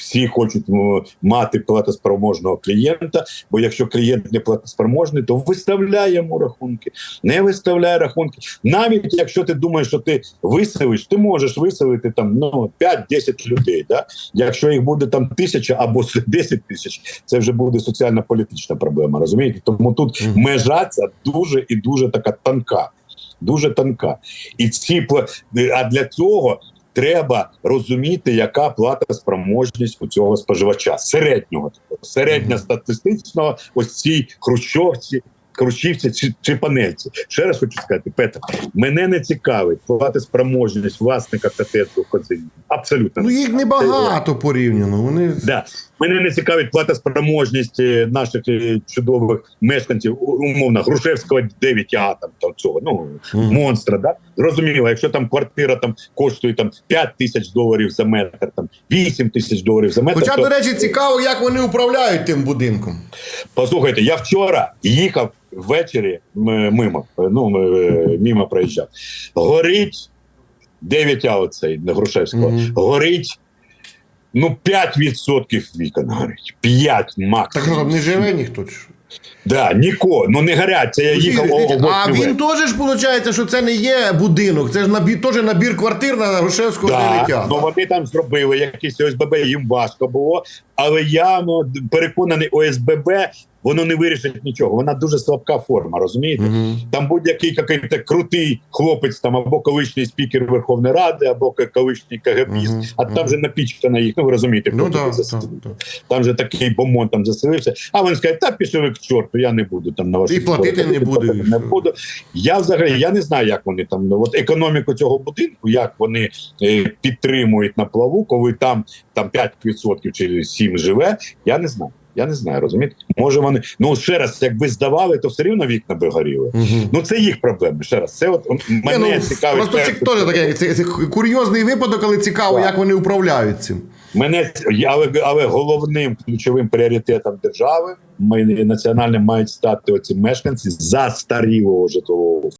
всі хочуть мати платоспроможного клієнта. Бо якщо клієнт не платоспроможний, то виставляє йому рахунки, не виставляє рахунки. Навіть якщо ти думаєш, що ти виселиш, ти можеш виселити там ну 5-10 людей. Да? Якщо їх буде там тисяча або 10 тисяч, це вже буде соціально-політична проблема. Розумієте? Тому тут межа ця дуже і дуже така тонка. Дуже тонка. І ці а для цього треба розуміти, яка плата спроможність у цього споживача середнього, середньостатистичного, ось цій хрущовці. Кручівці чи, чи панельці. Ще раз хочу сказати, Петр, мене не цікавить платоспроможність власника котеджу Козині. Абсолютно. Ну їх небагато порівняно. Вони Да. Мене не цікавить платоспроможність е, наших е, чудових мешканців, умовно, Грушевського 9А, там, там цього, ну, Мгм. монстра, да? Зрозуміло, якщо там квартира там коштує там 5 тисяч доларів за метр, там 8 тисяч доларів за метр. Хоча, то, до речі, цікаво, як вони управляють тим будинком. Послухайте, я вчора їхав ввечері мимо, ну, е, мимо проїжджав. Горить 9А оцей на Грушевського, Мгм. горить ну 5% вікон горить. 5 макс. Так там не живе ніхто. Да, нікого, ну не горять. Це я їхав. о- о- а він теж виходить, що це не є будинок, це ж набір, теж набір квартир на Грушевського Да, 9 ну вони там зробили якісь ОСББ, їм важко було. Але я ну, переконаний, ОСББ воно не вирішить нічого. Вона дуже слабка форма, розумієте? Мгм. Там будь-який який-то крутий хлопець, там або колишній спікер Верховної Ради, або колишній КГБіст, Мгм, а там мгм. же напічкана їх. Ну ви розумієте, Ну хто так, засів. так, так. Там же такий бомон там заселився. А він скаже, та пішли ви к чорту, я не буду там на ваші І платити не буду, Не буду. Я взагалі я не знаю, як вони там ну, от економіку цього будинку, як вони е, підтримують на плаву, коли там, там 5% чи 7 живе. Я не знаю. Я не знаю, розумієте? Може вони ну ще раз, якби здавали, то все рівно вікна би горіли. Мгм. Ну це їх проблеми. Ще раз, це от мене ну, цікавить. Просто це теж таке це, це курйозний випадок, але цікаво, Так. як вони управляють цим. Мене але, але головним ключовим пріоритетом держави ми національним мають стати оці мешканці застарілого житлового